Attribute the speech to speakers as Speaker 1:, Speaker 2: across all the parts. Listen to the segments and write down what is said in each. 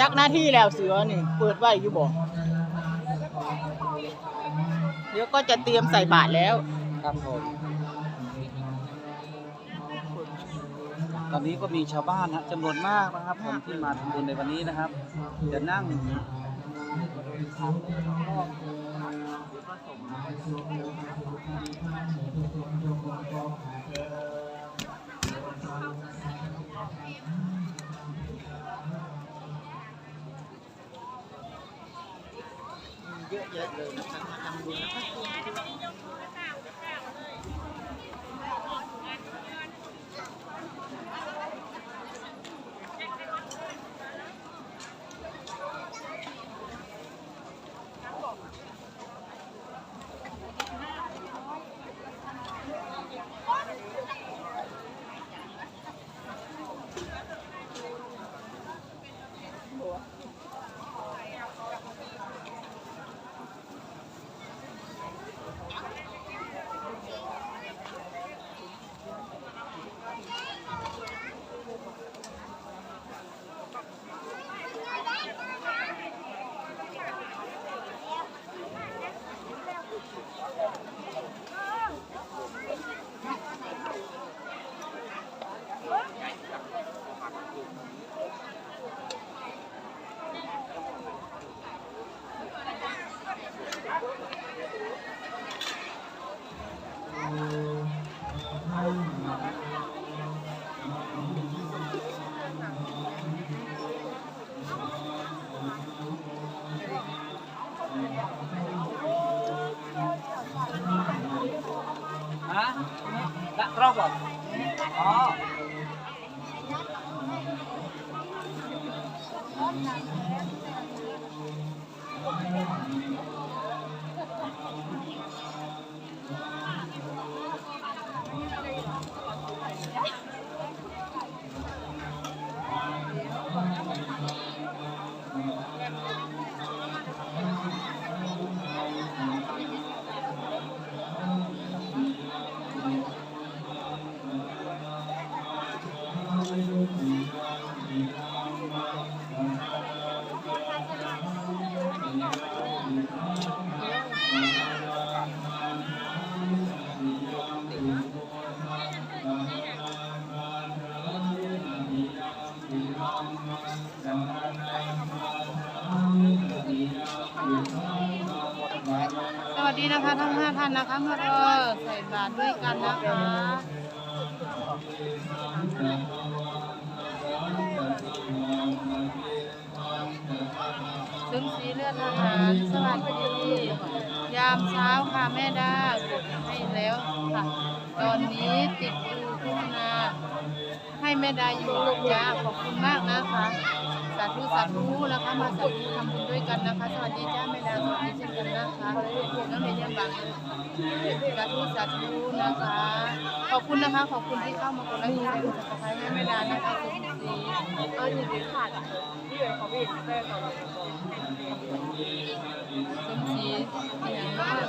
Speaker 1: จักหน้าที่แล้วเสือนี่ เปิดไว้อยู่บ่เดี๋ยวก็จะเตรียมใส่บาตรแล้ว
Speaker 2: ครับผมตอนนี้ก็มีชาวบ้านนะจำนวนมากนะครับ ผมที่มาทำบุญในวันนี้นะครับ จะนั่ง
Speaker 1: เยอะแยะเลยนะคะทำบุญนะคะ
Speaker 2: ละร
Speaker 3: สวัสดีนะคะทั้งห้าท่านนะคะมารอใส่บาตรด้วยกันนะคะซึ่งสีเลือดทหารสวัสดียามเช้าค่ะแม่ดากดให้แล้วค่ะ ตอนนี้ติดอยู่โฆษณาให้แม่ดาอยู่จ้าขอบคุณมากนะคะาธุสาธุนะคะมาสาธุทำบุญด้วยกันนะคะสวัสดีจ้าแม่ดาสวัสดีเช่นกันนะคะน้องเมย์ยังบังสาธุสาธุนะคะ ขอบคุณนะคะ ขอบคุณที่เข้ามากดไลค์กดแชร์กดซับสไครต์ให้แม่ดานะคะคุณสีเอออยู่ดีขาดอะที่เป็นของพี่แม่ก่อนสมศรีอย่างมาก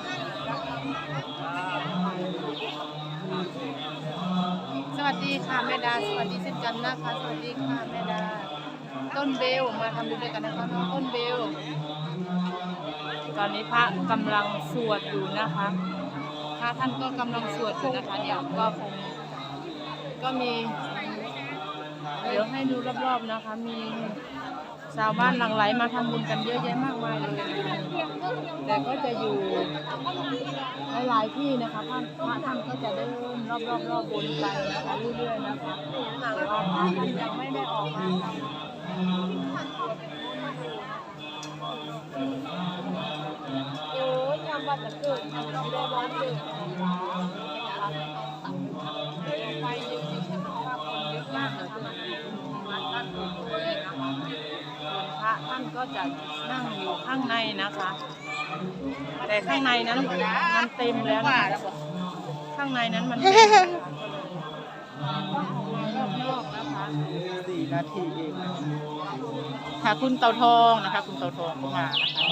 Speaker 3: สวัสดีค่ะแม่ดาสวัสดีเช่นกันนะคะ สวัสดีค่ะแม่ดา ต้นเบลมาทำบุญด้วยกันนะคะน้องต้นเบล ตอนนี้พระกำลังสวดอยู่นะคะพระท่านก็กำลังสวดอยู่นะคะเดี๋ยวก็คงก็มี เดี๋ยวให้ดูรอบๆนะคะ มีชาวบ้านหลั่งไหลมาทำบุญกันเยอะแยะมากมายเลยนะคะแต่ก็จะอยู่หลายๆที่นะคะท่านพระท่านก็จะเดินรอบๆรอบบนไปนะคะเรื่อยๆนะคะแต่ว่าพระท่านยังไม่ได้ออกมา โอ้ยทำบัตรเกิดทำเราได้ร้อนเลยไปจริงๆฉันว่าคนเยอะมากเลยพระท่านก็จะนั่งอยู่ข้างในนะคะ แต่ข้างในนั้นมันเต็มแล้วนะคะข้างในนั้นมันเต็ม
Speaker 1: สี่นาทีเองนะคะค่ะคุณเตาทองนะคะ คุณเตาทองก็มานะคะ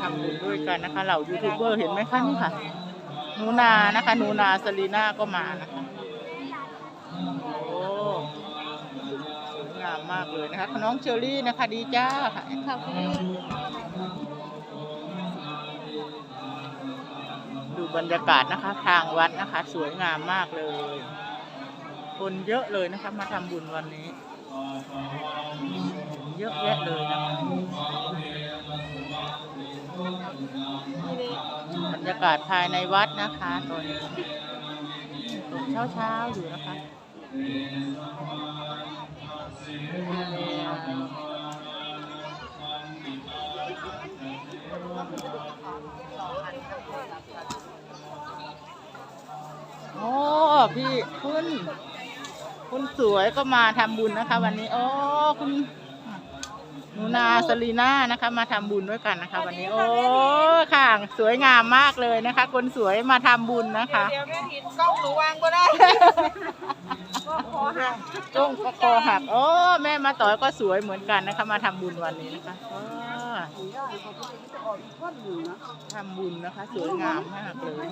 Speaker 1: ทำบุญด้วยกันนะคะเหล่ายูทูบเบอร์เห็นไหมคะนี่ค่ะหนูนานะคะหนูนาสลีน่าก็มานะคะโอ้สวยงามามมากเลยนะคะน้องเชอรี่นะคะ ดีจ้าค่ะค่ะดูบรรยากาศนะคะ ทางวัดนะคะ สวยงามมากเลย คนเยอะเลยนะคะมาทำบุญวันนี้ เยอะแยะเลยนะคะบรรยากาศภายในวัดนะคะตอนนี้ตอนเช้าๆอยู่นะคะโอ้พี่คุณ คุณสวยก็มาทำบุญนะคะ วันนี้โอ้คุณหนูนาสลีน่านะคะ มาทำบุญด้วยกันนะคะ วันนี้โอ้ค่ะสวยงามมากเลยนะคะ คนสวยมาทำบุญนะคะ
Speaker 3: เดี๋ยวแม่ทินกล้องหนูวางก็ได้ก็ขอหัก
Speaker 1: จ้งก็คอหักโอ้แม่มาต่อยก็สวยเหมือนกันนะคะ มาทำบุญวันนี้นะคะอ้อทำบุญนะคะ สวยงามมากเลย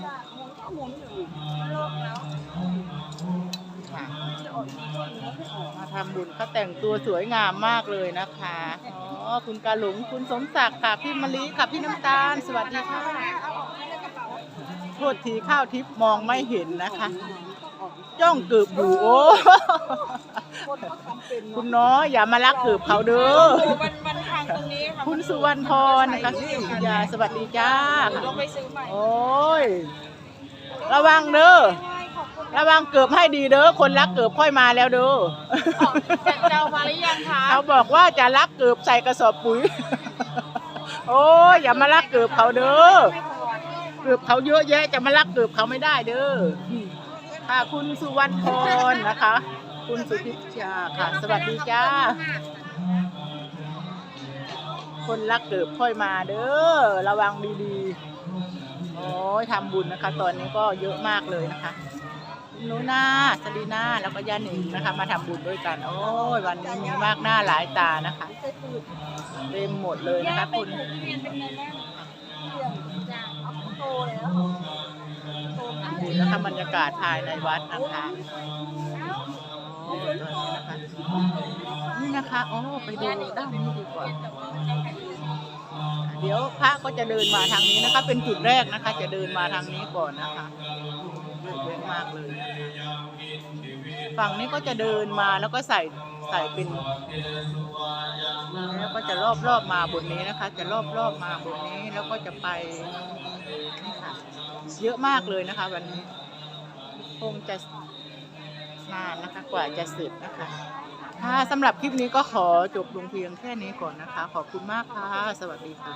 Speaker 1: ค่ะมาทำบุญเขาแต่งตัวสวยงามมากเลยนะคะอ๋อคุณกาหลงคุณสมศักดิ์ค่ะพี่มะลิค่ะพี่น้ำตาล สวัสดีค่ะโทษทีข้าวทิพย์มองไม่เห็นนะคะ จ้องเกือบอยู่โอ้คุณน้อยอย่ามาลักเกือบเขาเด้อ
Speaker 3: มันมันทางตรงนี้ค่ะ
Speaker 1: คุณสุวรรณพรนะคะอย่าสวัสดีจ้า
Speaker 3: ลงไปซื้อใหม่
Speaker 1: โอ้ยระวังเด้อ ระวังเกือบให้ดีเด้อคนรักเกือบค่อยมาแล้วเด้อ
Speaker 3: เจ้ามาหรือยังคะ
Speaker 1: เขาบอกว่าจะรักเกือบใส่กระสอบปุ๋ย โอ้ยอย่ามารักเกือบเขาเด้อเกือบเขาเยอะแยะจะมารักเกือบเขาไม่ได้เด้อค่ะคุณสุวรรณพรนะคะ คุณสุพิชชาค่ะ สวัสดีจ้า คนรักเกือบค่อยมาเด้อระวังดีๆโอ้ยทำบุญนะคะ ตอนนี้ก็เยอะมากเลยนะคะ คุณหนูนาสลีนาแล้วก็ย่าหนิงนะคะ มาทำบุญด้วยกัน โอ้ยวันนี้มีมากหน้าหลายตานะคะเต็มหมดเลยนะคะคุณดูนะคะบรรยากาศภายในวัดนะคะโอ้ตอนนี้นะคะนี่นะคะโอ้ไปดูด้านนี้ดีกว่าเดี๋ยวพระก็จะเดินมาทางนี้นะคะ เป็นจุดแรกนะคะ จะเดินมาทางนี้ก่อนนะคะ เยอะมากเลยนะคะฝั่งนี้ก็จะเดินมาแล้วก็ใส่ใส่เป็นแล้วก็จะรอบรอบมาบนนี้นะคะ จะรอบรอบมาบนนี้แล้วก็จะไปนี่ค่ะเยอะมากเลยนะคะ วันนี้คงจะนานนะคะกว่าจะเสร็จนะคะค่ะสำหรับคลิปนี้ก็ขอจบลงเพียงแค่นี้ก่อนนะคะ ขอบคุณมากค่ะ สวัสดีค่ะ